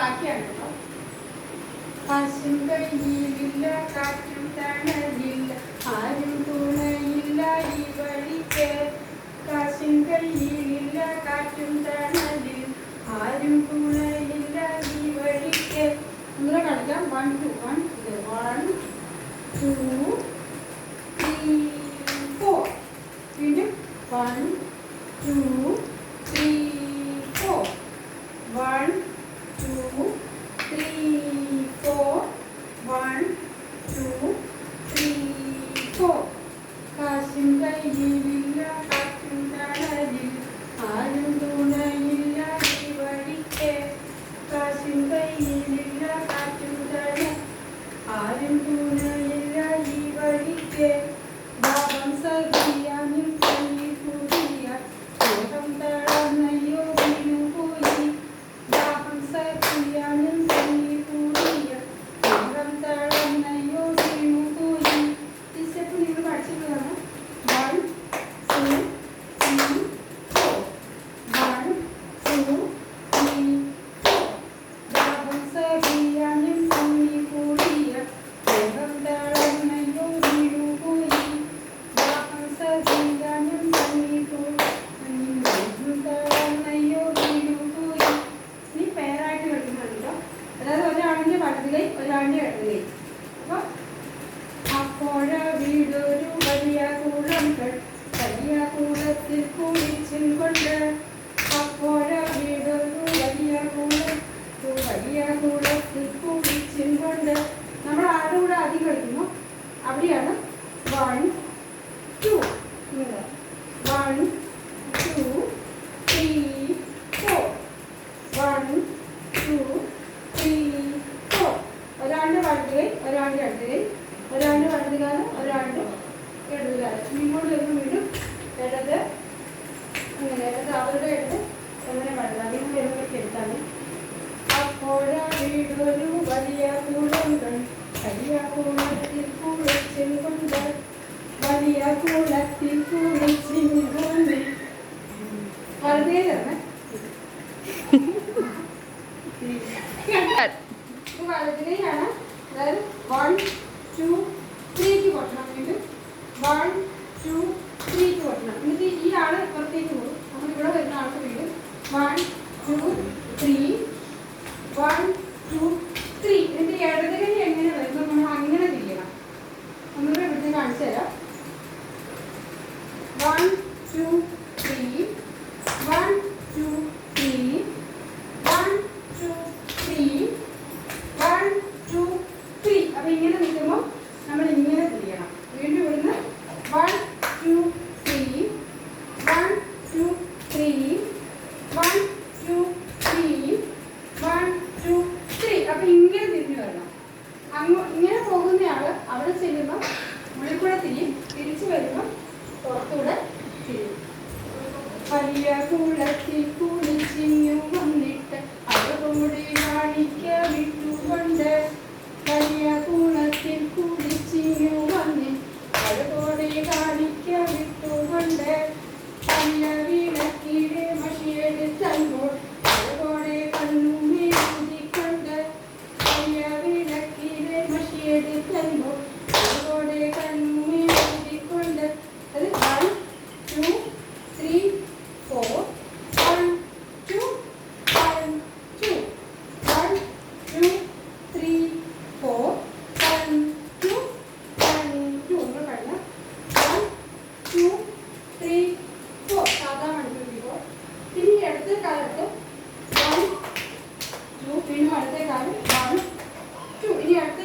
ബാക്കിയാണ് കേട്ടോ കാശും കയ്യിലില്ല കാറ്റും ആരും തുണയില്ല ഈ വഴിക്ക്. കാശും കയ്യിലില്ല കാറ്റും ആരും തുണയില്ല ഈ വഴിക്ക്. ഒന്നുകൂടെ കളിക്കാം one two one one two വീണ്ടും one two three four one two three, four. One, two, three, four. കാശും കയ്യിലില്ല കാറ്റും തണലിൽ ആരും തുണയില്ല ഈ വഴിക്ക് കാശും കയ്യിലില്ല കാറ്റും തണൽ ആരും തുണയില്ല ഈ വഴിക്ക് ദാഹം സഹിയാനും കൈ കുടിയ സ്നേഹം തളർന്നയോ വീണുപോയി ദാഹം സഹിയാനും കൈ കുടിയ സ്നേഹം തളർന്നയോ വീണുപോയി ഈ സ്റ്റെപ്പ് നിങ്ങൾ പഠിച്ചിട്ടുള്ളതാണ് one two three four one two three four ദാഹം സഹിയാനും കൈ കുടിയ സ്നേഹം തളർന്നയോ വീണുപോയി ദാഹം സഹിയാനും കൈ തളർന്നയോ വീണുപോയി നീ പേരായിട്ട് കളിക്കുന്നുണ്ടോ അതായത് വലതുകൈ ഒരാളിന്റെ ഇടതുകൈ അപ്പൊ അപ്പോഴ വീടൊരു വലിയ കൂടം വലിയ കൂടത്തിൽ കുളിച്ചും കൊണ്ട് അപ്പോഴ വീടൊരു വലിയ ഒരു വലിയ കൂടത്തിൽ കുളിച്ചും കൊണ്ട് നമ്മൾ ആരുടെ കൂടെ ആദ്യം കളിക്കുന്നു അവിടെയാണ് one two one two three four one two three four ഒരാളുടെ വലത് കൈ ഒരാളുടെ ഇടത് കൈ ഒരാളുടെ വലത് കാലം ഒരാളുടെ ഇടത് കാലം ഇങ്ങോട്ട് വരുമ്പോൾ വീണ്ടും ഇടത് അങ്ങനെ ഇടത് അവരുടെ ഇടത് അങ്ങനെ വലത് അതിന് വരുമ്പോഴേക്ക് എടുത്താണ്. അപ്പോഴ വീടൊരു വലിയ കുളങ്ങൾ വലിയ കുളത്തിൽ കുളിച്ചും കൊണ്ട് വലിയ കൂടത്തിൽ കുളിച്ചും കൊണ്ട് വലത് ഇത് വലതിനെയാണ് അതായത് വൺ ടു ത്രീക്ക് കൊട്ടണം വീണ്ടും വൺ ടു ത്രീക്ക് കൊട്ടണം എന്നിട്ട് ഈ ആൾ പുറത്തേക്ക് പോകും നമ്മൾ ഇവിടെ വരുന്ന ആൾക്ക് വീണ്ടും one two three one two three എന്നിട്ട് ഇടത് കൈ എങ്ങനെ വരുമ്പോൾ നമ്മൾ അങ്ങനെ തിരിയണം ഒന്നുകൂടെ ഇവിടുത്തെ കാണിച്ചു തരാം one two three one two three one two three one two three അപ്പൊ ഇങ്ങനെ നിൽക്കുമ്പോൾ നമ്മൾ ഇങ്ങനെ തിരിയണം വീണ്ടും ഇവിടുന്ന് one two three one two three one two three one two three അപ്പൊ ഇങ്ങനെ തിരിഞ്ഞു വരണം അങ്ങോ ഇങ്ങനെ പോകുന്നയാൾ അവിടെ ചെല്ലുമ്പോൾ ഉള്ളിൽ കൂടെ തിരിയും തിരിച്ചു വരുമ്പോൾ പുറത്തൂടെ തിരിയും വലിയ കുളത്തിൽ കുളിച്ചിങ്ങു വന്നിട്ട് അതുകൂടി കാണിക്ക വിട്ടുകൊണ്ട്. വലിയ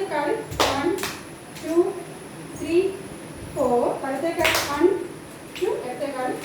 அடுத்த கால் ஒன் டூ த்ரீ ஃபோர் அடுத்த கால் ஒன் டூ அடுத்த கால்